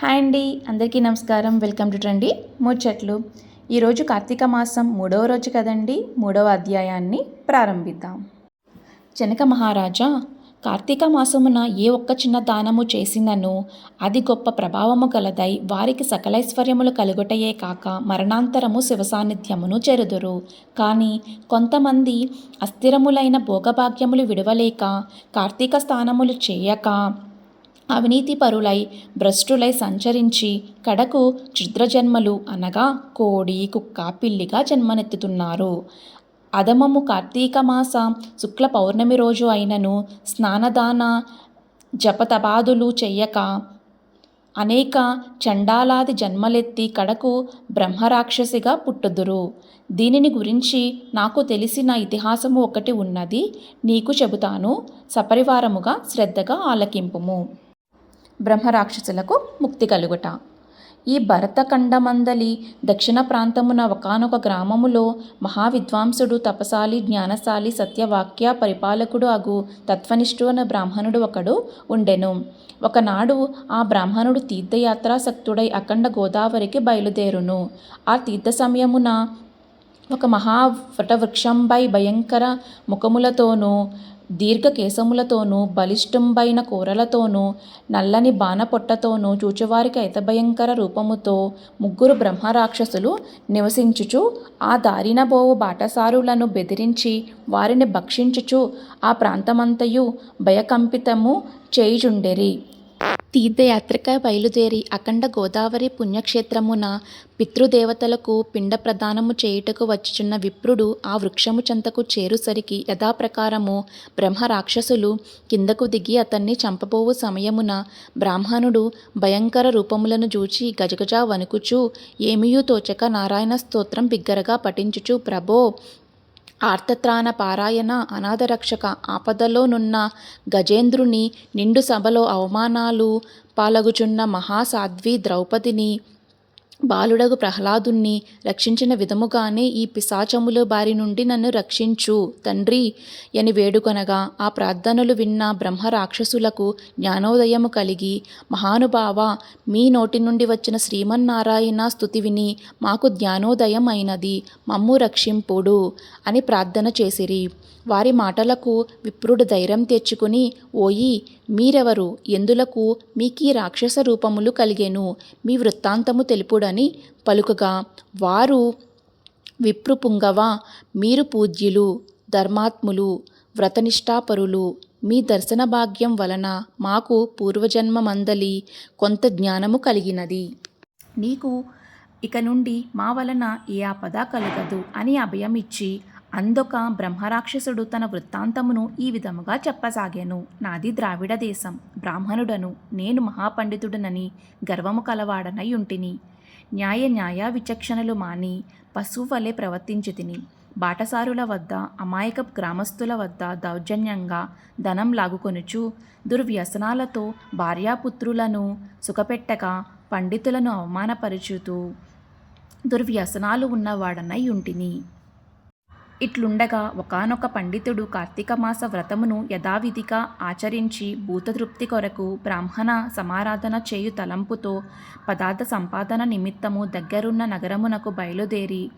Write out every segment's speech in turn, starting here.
Hi అండి అందరికీ నమస్కారం. వెల్కమ్ టు ట్రండి ముచ్చట్లు. ఈరోజు కార్తీక మాసం మూడవ రోజు కదండి మూడవ అధ్యాయాన్ని ప్రారంభిద్దాం. జనక మహారాజా కార్తీక మాసమున ఏ ఒక్క చిన్న దానము చేసినను అది గొప్ప ప్రభావము గలదై వారికి సకలైశ్వర్యములు కలుగుటయే కాక మరణాంతరము శివ సాన్నిధ్యమును చెరుదురు. కానీ కొంతమంది అస్థిరములైన భోగభాగ్యములు విడవలేక కార్తీక స్థానములు చేయక అవినీతి పరులై భ్రష్టులై సంచరించి కడకు క్షుద్రజన్మలు అనగా కోడి కుక్క పిల్లిగా జన్మనెత్తుతున్నారు. అధమము కార్తీక మాస శుక్ల పౌర్ణమి రోజు అయినను స్నానదాన జపతపాదులు చెయ్యక అనేక చండాలాది జన్మలెత్తి కడకు బ్రహ్మరాక్షసిగా పుట్టుదురు. దీనిని గురించి నాకు తెలిసిన ఇతిహాసము ఒకటి ఉన్నది నీకు చెబుతాను. సపరివారముగా శ్రద్ధగా ఆలకింపుము. బ్రహ్మరాక్షసులకు ముక్తి కలుగుట. ఈ భరతఖండమందలి దక్షిణ ప్రాంతమున ఒకనొక గ్రామములో మహావిద్వాంసుడు తపసాలి జ్ఞానశాలి సత్యవాక్య పరిపాలకుడు అగు తత్వనిష్ఠు అనే బ్రాహ్మణుడు ఒకడు ఉండెను. ఒకనాడు ఆ బ్రాహ్మణుడు తీర్థయాత్రాసక్తుడై అఖండ గోదావరికి బయలుదేరును. ఆ తీర్థ సమయమున ఒక మహావటవృక్షంపై భయంకర ముఖములతోనూ దీర్ఘకేశములతోనూ బలిష్టంబైన కూరలతోనూ నల్లని బాణపొట్టతోనూ చూచువారికి అయితభయంకర రూపముతో ముగ్గురు బ్రహ్మరాక్షసులు నివసించుచు ఆ దారినబోవు బాటసారులను బెదిరించి వారిని భక్షించుచు ఆ ప్రాంతమంతయు భయకంపితము చేయుచుండెరి. తీర్థయాత్రకై బయలుదేరి అఖండ గోదావరి పుణ్యక్షేత్రమున పితృదేవతలకు పిండ ప్రదానము చేయుటకు వచ్చుచున్న విప్రుడు ఆ వృక్షము చెంతకు చేరుసరికి యథాప్రకారము బ్రహ్మ రాక్షసులు కిందకు దిగి అతన్ని చంపబోవు సమయమున బ్రాహ్మణుడు భయంకర రూపములను చూచి గజగజ వణుకుచూ ఏమియూ తోచక నారాయణ స్తోత్రం బిగ్గరగా పఠించుచు ప్రభో ఆర్తత్రాణ పారాయణ అనాథరక్షక ఆపదలోనున్న గజేంద్రుని నిండు సభలో అవమానాలు పాలగుచున్న మహాసాధ్వి ద్రౌపదిని బాలుడగు ప్రహ్లాదుణ్ణి రక్షించిన విధముగానే ఈ పిశాచముల బారి నుండి నన్ను రక్షించు. తండ్రి అని వేడుకొనగా ఆ ప్రార్థనలు విన్న బ్రహ్మ రాక్షసులకు జ్ఞానోదయము కలిగి మహానుభావ మీ నోటి నుండి వచ్చిన శ్రీమన్నారాయణ స్థుతి విని మాకు జ్ఞానోదయం అయినది మమ్ము రక్షింపుడు అని ప్రార్థన చేసిరి. వారి మాటలకు విప్రుడు ధైర్యం తెచ్చుకుని ఓయి మీరెవరు? ఎందులకు మీకీ రాక్షస రూపములు కలిగెను? మీ వృత్తాంతము తెలుపుడని అని పలుకగా వారు విప్రుపుంగవ? మీరు పూజ్యులు ధర్మాత్ములు వ్రతనిష్ఠాపరులు మీ దర్శన భాగ్యం వలన మాకు పూర్వజన్మమందలి కొంత జ్ఞానము కలిగినది. నీకు ఇక నుండి మా వలన ఏ ఆపద కలగదు అని అభయం ఇచ్చి అందొక బ్రహ్మరాక్షసుడు తన వృత్తాంతమును ఈ విధముగా చెప్పసాగాను. నాది ద్రావిడ దేశం బ్రాహ్మణుడను. నేను మహాపండితుడనని గర్వము కలవాడనై ఉంటిని న్యాయ న్యాయ విచక్షణలు మాని పశువు వలె ప్రవర్తించి తిని బాటసారుల వద్ద అమాయక గ్రామస్తుల వద్ద దౌర్జన్యంగా ధనం లాగుకొనుచు దుర్వ్యసనాలతో భార్యాపుత్రులను సుఖపెట్టక పండితులను అవమానపరుచుతూ దుర్వ్యసనాలు ఉన్నవాడనై ఉంటిని. ఇట్లుండగా ఒకనొక పండితుడు కార్తీక మాస వ్రతమును యథావిధిగా ఆచరించి భూతతృప్తి కొరకు బ్రాహ్మణ సమారాధన చేయు తలంపుతో పదార్థ సంపాదన నిమిత్తము దగ్గరున్న నగరమునకు బయలుదేరి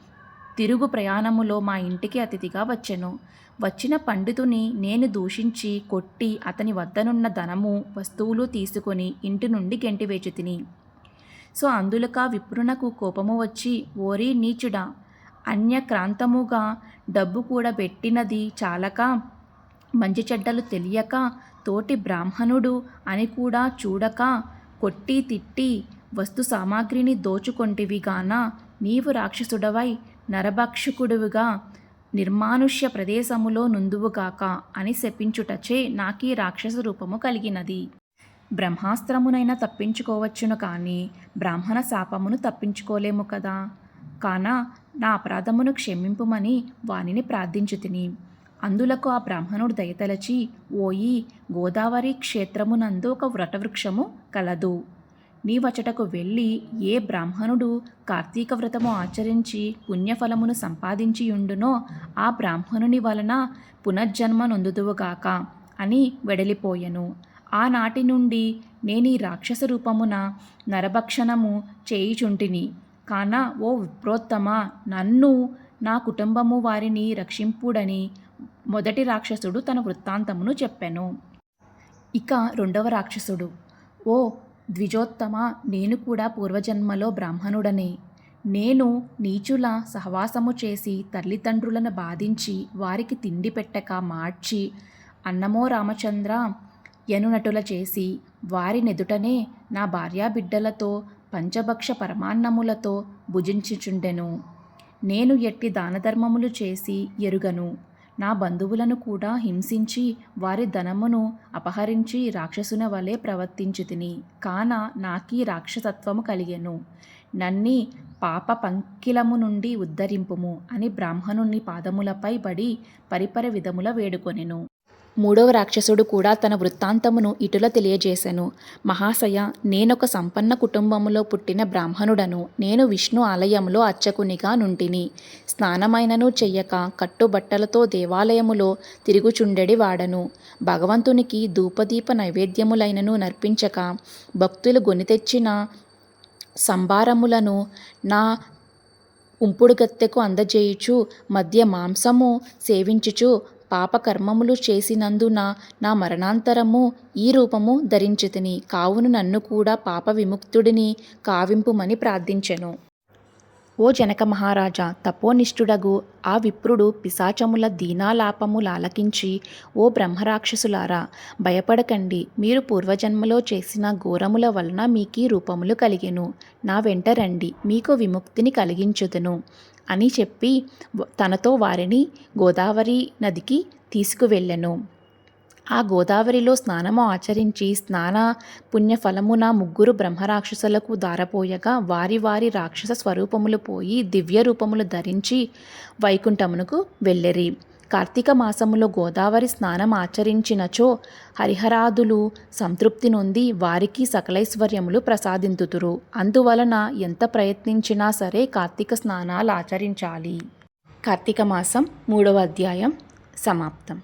తిరుగు ప్రయాణములో మా ఇంటికి అతిథిగా వచ్చెను. వచ్చిన పండితుని నేను దూషించి కొట్టి అతని వద్దనున్న ధనము వస్తువులు తీసుకొని ఇంటి నుండి గెంటివేచి తిని. సో అందులక విప్రునకు కోపము వచ్చి ఓరి నీచుడా అన్యక్రాంతముగా డబ్బు కూడా పెట్టినది చాలక? మంచి చెడ్డలు తెలియక తోటి బ్రాహ్మణుడు అని కూడా చూడక కొట్టి తిట్టి వస్తు సామాగ్రిని దోచుకొంటివిగాన? నీవు రాక్షసుడవై నరభక్షకుడువుగా నిర్మానుష్య ప్రదేశములో నుందువుగాక అని శపించుటచే నాకీ రాక్షస రూపము కలిగినది. బ్రహ్మాస్త్రమునైనా తప్పించుకోవచ్చును కానీ బ్రాహ్మణ శాపమును తప్పించుకోలేము కదా? కాన నా అపరాధమును క్షమింపుమని వానిని ప్రార్థించు తిని. అందులకు ఆ బ్రాహ్మణుడు దయతలచి ఓయి గోదావరి క్షేత్రమునందు ఒక వ్రతవృక్షము కలదు. నీ వచటకు వెళ్ళి ఏ బ్రాహ్మణుడు కార్తీక వ్రతము ఆచరించి పుణ్యఫలమును సంపాదించియుండునో ఆ బ్రాహ్మణుని వలన పునర్జన్మ నొందుదువుగాక అని వెడలిపోయెను. ఆనాటి నుండి నేను ఈ రాక్షస రూపమున నరభక్షణము చేయుచుంటిని. కాన ఓ విప్రోత్తమ నన్ను నా కుటుంబము వారిని రక్షింపుడని మొదటి రాక్షసుడు తన వృత్తాంతమును చెప్పెను. ఇక రెండవ రాక్షసుడు. ఓ ద్విజోత్తమ! నేను కూడా పూర్వజన్మలో బ్రాహ్మణుడనే. నేను నీచుల సహవాసము చేసి తల్లిదండ్రులను బాధించి వారికి తిండి పెట్టక మార్చి అన్నమో రామచంద్ర ఎనునటుల చేసి వారి నెదుటనే నా భార్యాబిడ్డలతో పంచభక్ష పరమాన్నములతో భుజించుచుండెను. నేను ఎట్టి దానధర్మములు చేసి ఎరుగను. నా బంధువులను కూడా హింసించి వారి ధనమును అపహరించి రాక్షసున వలె ప్రవర్తించి తిని కాన నాకీ రాక్షసత్వము కలిగెను. నన్ని పాప పంకిలము నుండి ఉద్ధరింపుము అని బ్రాహ్మణుని పాదములపై పడి పరిపర విధముల వేడుకొనెను. మూడవ రాక్షసుడు కూడా తన వృత్తాంతమును ఇటుల తెలియజేశెను మహాశయ నేనొక సంపన్న కుటుంబములో పుట్టిన బ్రాహ్మణుడను నేను విష్ణు ఆలయములో అర్చకునిగా నుంటిని. స్నానమైనను చెయ్యక కట్టుబట్టలతో దేవాలయములో తిరుగుచుండెడి వాడను. భగవంతునికి ధూపదీప నైవేద్యములైనను నర్పించక భక్తులు గొని తెచ్చిన సంభారములను నా ఉంపుడుగత్తెకు అందజేయుచు మధ్య మాంసము సేవించుచు పాపకర్మములు చేసినందున నా మరణాంతరము ఈ రూపము ధరించితిని. కావున నన్ను కూడా పాప విముక్తుడిని కావింపుమని ప్రార్థించెను. ఓ జనక మహారాజా తపోనిష్ఠుడగు ఆ విప్రుడు పిశాచముల దీనాలాపములాలకించి ఓ బ్రహ్మరాక్షసులారా భయపడకండి. మీరు పూర్వజన్మలో చేసిన ఘోరముల వలన మీకీ రూపములు కలిగెను. నా వెంట రండి. మీకు విముక్తిని కలిగించుదును. అని చెప్పి తనతో వారిని గోదావరి నదికి తీసుకువెళ్ళెను. ఆ గోదావరిలో స్నానము ఆచరించి స్నాన పుణ్యఫలమున ముగ్గురు బ్రహ్మరాక్షసులకు దారపోయగా వారి వారి రాక్షస స్వరూపములు పోయి దివ్య రూపములు ధరించి వైకుంఠమునకు వెళ్ళరి. కార్తీక మాసములో గోదావరి స్నానం ఆచరించినచో హరిహరాదులు సంతృప్తి నొంది వారికి సకలైశ్వర్యములు ప్రసాదింతుతురు. అందువలన ఎంత ప్రయత్నించినా సరే కార్తీక స్నానాలు ఆచరించాలి. కార్తీక మాసం మూడవ అధ్యాయం సమాప్తం.